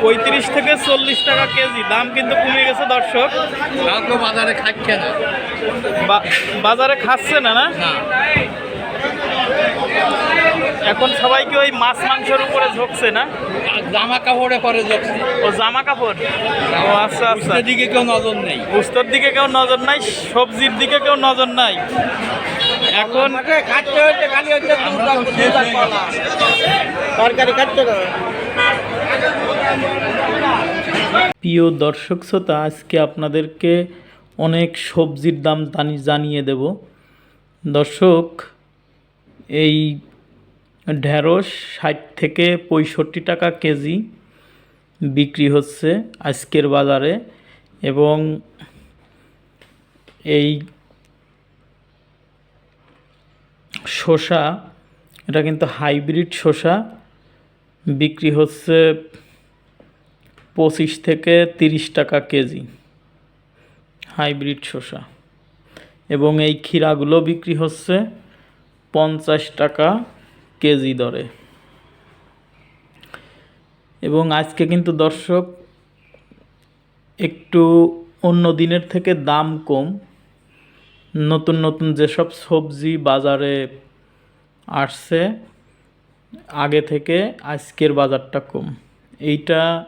পঁয়ত্রিশ থেকে চল্লিশ টাকা কেজি। দাম কিন্তু কমে গেছে দর্শক। বাজারে খাচ্ছে না। বা- বাজারে খাচ্ছে না না? এখন সবাই কি ওই মাছ মাংসের উপরে ঝুঁকছে না? আর জামা কাপড়ে পরে যাচ্ছে ও জামা কাপড় ও আচ্ছা আচ্ছা। সেদিকে কেউ নজর নেই। উস্তর দিকে কেউ নজর নাই সবজির দিকে কেউ নজর নাই। এখন খাচ্ছে হচ্ছে খালি হচ্ছে তরকারি খাচ্ছে না প্রিয় দর্শক শ্রোতা, আজকে আপনাদেরকে অনেক সবজির দাম জানি জানিয়ে দেব। দর্শক, এই ঢেঁড়স ষাট থেকে পঁয়ষট্টি টাকা কেজি বিক্রি হচ্ছে আজকের বাজারে এবং এই শসা, এটা কিন্তু হাইব্রিড শসা। বিক্রি হচ্ছে পঁচিশ থেকে তিরিশ টাকা কেজি হাইব্রিড শসা। এবং এই ক্ষীরাগুলো বিক্রি হচ্ছে পঞ্চাশ টাকা কেজি দরে। এবং আজকে কিন্তু দর্শক একটু অন্য দিনের থেকে দাম কম। নতুন নতুন যেসব সবজি বাজারে আসছে আগে থেকে আজকের বাজারটা কম। এইটা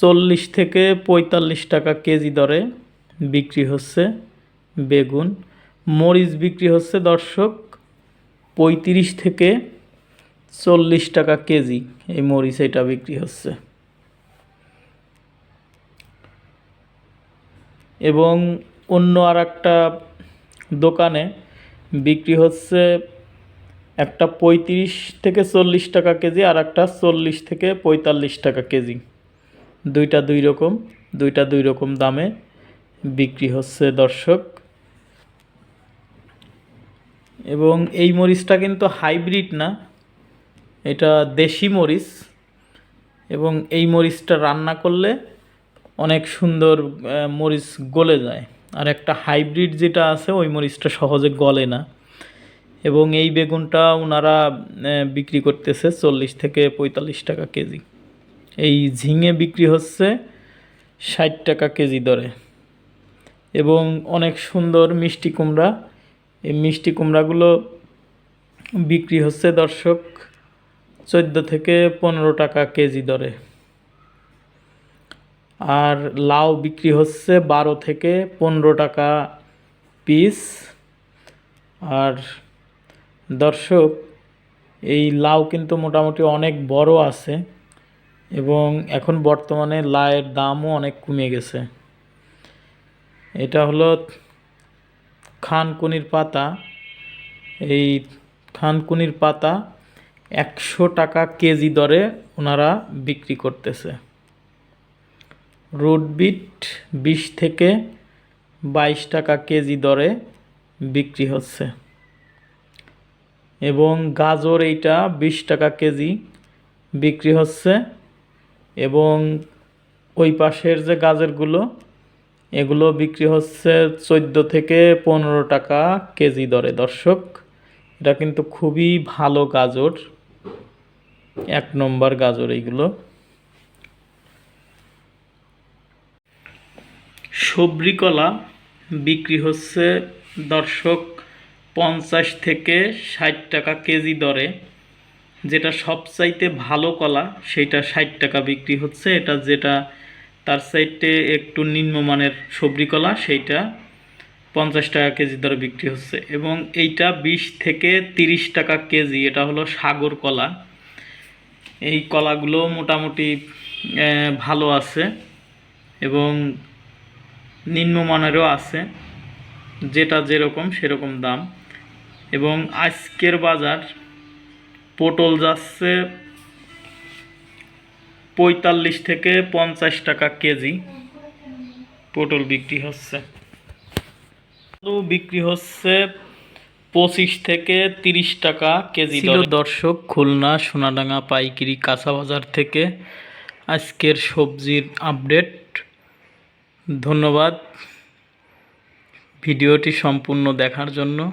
চল্লিশ থেকে পঁয়তাল্লিশ টাকা কেজি দরে বিক্রি হচ্ছে বেগুন। মরিচ বিক্রি হচ্ছে দর্শক পঁয়ত্রিশ থেকে চল্লিশ টাকা কেজি এই মরিচ এটা বিক্রি হচ্ছে। এবং অন্য আর একটা দোকানে বিক্রি হচ্ছে একটা পঁয়ত্রিশ থেকে চল্লিশ টাকা কেজি আর একটা চল্লিশ থেকে পঁয়তাল্লিশ টাকা কেজি। দুইটা দুই রকম, দুইটা দুই রকম দামে বিক্রি হচ্ছে দর্শক। এবং এই মরিচটা কিন্তু হাইব্রিড না, এটা দেশি মরিচ। এবং এই মরিচটা রান্না করলে অনেক সুন্দর মরিচ গলে যায়। আর একটা হাইব্রিড যেটা আছে, ওই মরিচটা সহজে গলে না। এবং এই বেগুনটা ওনারা বিক্রি করতেছে চল্লিশ থেকে পঁয়তাল্লিশ টাকা কেজি। এই ঝিঙে বিক্রি হচ্ছে ষাট টাকা কেজি দরে। এবং অনেক সুন্দর মিষ্টি কুমড়া। এই মিষ্টি কুমড়াগুলো বিক্রি হচ্ছে দর্শক চোদ্দ থেকে পনেরো টাকা কেজি দরে। আর লাউ বিক্রি হচ্ছে বারো থেকে পনেরো টাকা পিস। আর দর্শক, এই লাউ কিন্তু মোটামুটি অনেক বড় আছে এবং এখন বর্তমানে লাউয়ের দামও অনেক কমে গেছে। এটা হলো খানকুনির পাতা। এই খানকুনির পাতা একশো টাকা কেজি দরে ওনারা বিক্রি করতেছে। রুট বিট বিশ থেকে বাইশ টাকা কেজি দরে বিক্রি হচ্ছে। এবং গাজর এইটা বিশ টাকা কেজি বিক্রি হচ্ছে। এবং ওই পাশের যে গাজরগুলো, এগুলো বিক্রি হচ্ছে চোদ্দ থেকে পনেরো টাকা কেজি দরে। দর্শক, এটা কিন্তু খুবই ভালো গাজর। এক নম্বর গাজর এইগুলো। সবরি কলা বিক্রি হচ্ছে দর্শক পঞ্চাশ থেকে ষাট টাকা কেজি দরে। যেটা সবচাইতে ভালো কলা সেটা ষাট টাকা বিক্রি হচ্ছে। এটা যেটা তার সাইডে একটু নিম্নমানের সবরি কলা, সেইটা পঞ্চাশ টাকা কেজি দরে বিক্রি হচ্ছে। এবং এইটা বিশ থেকে তিরিশ টাকা কেজি, এটা হলো সাগর কলা। এই কলাগুলো মোটামুটি ভালো আছে এবং নিম্নমানেরও আছে। যেটা যেরকম, সেরকম দাম। এবং আজকের বাজার পটল যাচ্ছে পঁয়তাল্লিশ থেকে পঞ্চাশ টাকা কেজি। পটল বিক্রি হচ্ছে। আলু বিক্রি হচ্ছে পঁচিশ থেকে তিরিশ টাকা কেজি দর্শক খুলনা সোনাডাঙ্গা পাইকারি কাঁচা বাজার থেকে আজকের সবজির আপডেট। ধন্যবাদ। ভিডিওটি সম্পূর্ণ দেখার জন্য।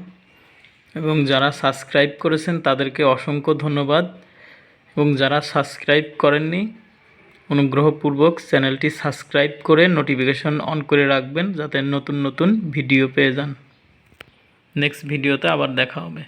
এবং যারা সাবস্ক্রাইব করেছেন তাদেরকে অসংখ্য ধন্যবাদ। এবং যারা সাবস্ক্রাইব করেননি, অনুগ্রহপূর্বক চ্যানেলটি সাবস্ক্রাইব করে নোটিফিকেশন অন করে রাখবেন যাতে নতুন নতুন ভিডিও পেয়ে যান। নেক্সট ভিডিওতে আবার দেখা হবে।